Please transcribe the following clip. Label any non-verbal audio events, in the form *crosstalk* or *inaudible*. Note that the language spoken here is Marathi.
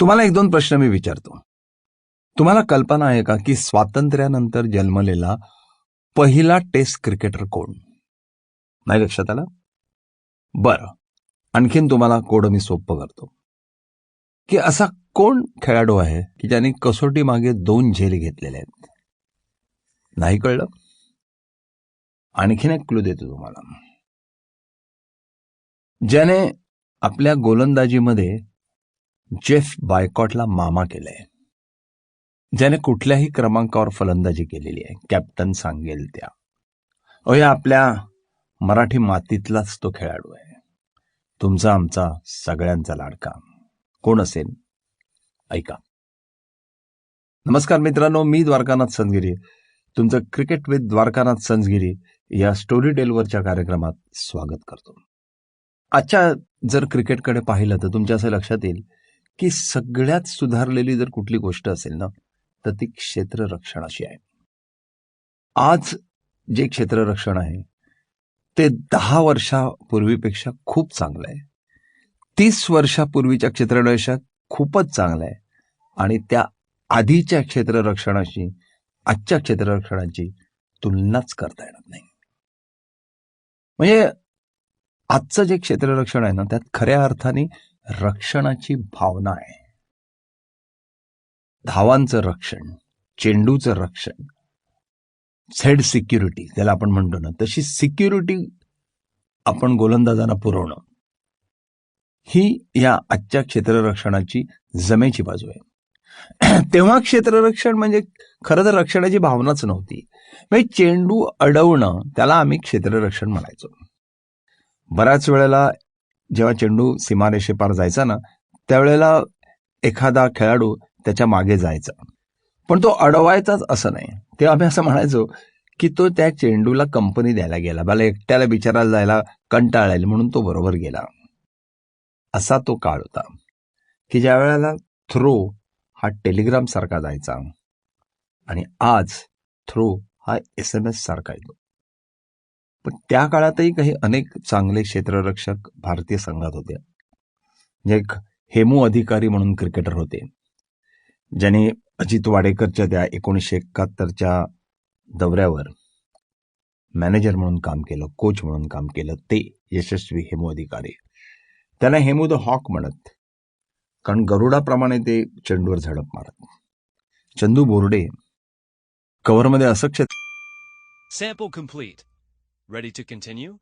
तुम्हाला एक दोन प्रश्न मी विचारतो. तुम्हाला कल्पना आहे का की स्वातंत्र्यानंतर जन्मलेला पहिला टेस्ट क्रिकेटर कोण? नाही लक्षात आलं? बरं. आणखीन तुम्हाला कोड मी सोपं करतो. की असा कोण खेळाडू आहे की ज्याने कसोटी मागे दोन झेल घेतलेले आहेत? नाही कळलं? आणखीन एक क्लू देतो तुम्हाला. ज्याने आपल्या गोलंदाजीमध्ये जेफ बायकॉटला मामा केलंय. ज्याने कुठल्याही क्रमांकावर फलंदाजी केलेली आहे कॅप्टन सांगेल त्या. अय या आपल्या मराठी मातीतलाच तो खेळाडू आहे. तुमचा आमचा सगळ्यांचा लाडका. कोण असेल? ऐका. नमस्कार मित्रांनो मी द्वारकानाथ संजगिरी तुमचं क्रिकेट विथ द्वारकानाथ संजगिरी या स्टोरी टेलवरच्या कार्यक्रमात स्वागत करतो. आजच्या जर क्रिकेटकडे पाहिलं तर तुमच्या असं लक्षात येईल की सगळ्यात सुधारलेली जर कुठली गोष्ट असेल ना तर ती क्षेत्ररक्षणाशी आहे. आज जे क्षेत्ररक्षण आहे ते दहा वर्षापूर्वीपेक्षा खूप चांगलं आहे. तीस वर्षापूर्वीच्या क्षेत्ररक्षा खूपच चांगलं आहे. आणि त्या आधीच्या क्षेत्ररक्षणाशी आजच्या क्षेत्ररक्षणाची तुलनाच करता येणार नाही. म्हणजे आजचं जे क्षेत्ररक्षण आहे ना त्यात खऱ्या अर्थाने रक्षणाची भावना आहे. धावांचं रक्षण चेंडूचं रक्षण झेड सिक्युरिटी त्याला आपण म्हणतो ना तशी सिक्युरिटी आपण गोलंदाजांना पुरवणं ही या आजच्या क्षेत्ररक्षणाची जमेची बाजू आहे. *clears throat* तेव्हा क्षेत्ररक्षण म्हणजे खरं तर रक्षणाची भावनाच नव्हती. म्हणजे चेंडू अडवणं त्याला आम्ही क्षेत्ररक्षण म्हणायचो. बऱ्याच वेळेला जेव्हा चेंडू सीमारेषेपार जायचा ना त्यावेळेला एखादा खेळाडू त्याच्यामागे जायचा. पण तो अडवायचाच असं नाही. तेव्हा आम्ही असं म्हणायचो की तो त्या चेंडूला कंपनी द्यायला गेला. मला एकट्याला बिचारायला जायला कंटाळेल म्हणून तो बरोबर गेला. असा तो काळ होता की ज्या वेळेला थ्रो हा टेलिग्राम सारखा जायचा आणि आज थ्रो हा एस एम एस सारखा येतो. पण त्या काळातही काही अनेक चांगले क्षेत्ररक्षक भारतीय संघात होते. म्हणजे एक हेमू अधिकारी म्हणून क्रिकेटर होते. ज्याने अजित वाडेकरच्या त्या एकोणीसशे एकाहत्तरच्या दौऱ्यावर मॅनेजर म्हणून काम केलं कोच म्हणून काम केलं ते यशस्वी हेमू अधिकारी. त्याला हेमू द हॉक म्हणत. कारण गरुडाप्रमाणे ते चेंडूवर झडप मारत. चंदू बोर्डे कव्हरमध्ये असं क्षेत्र Sample. Ready to continue?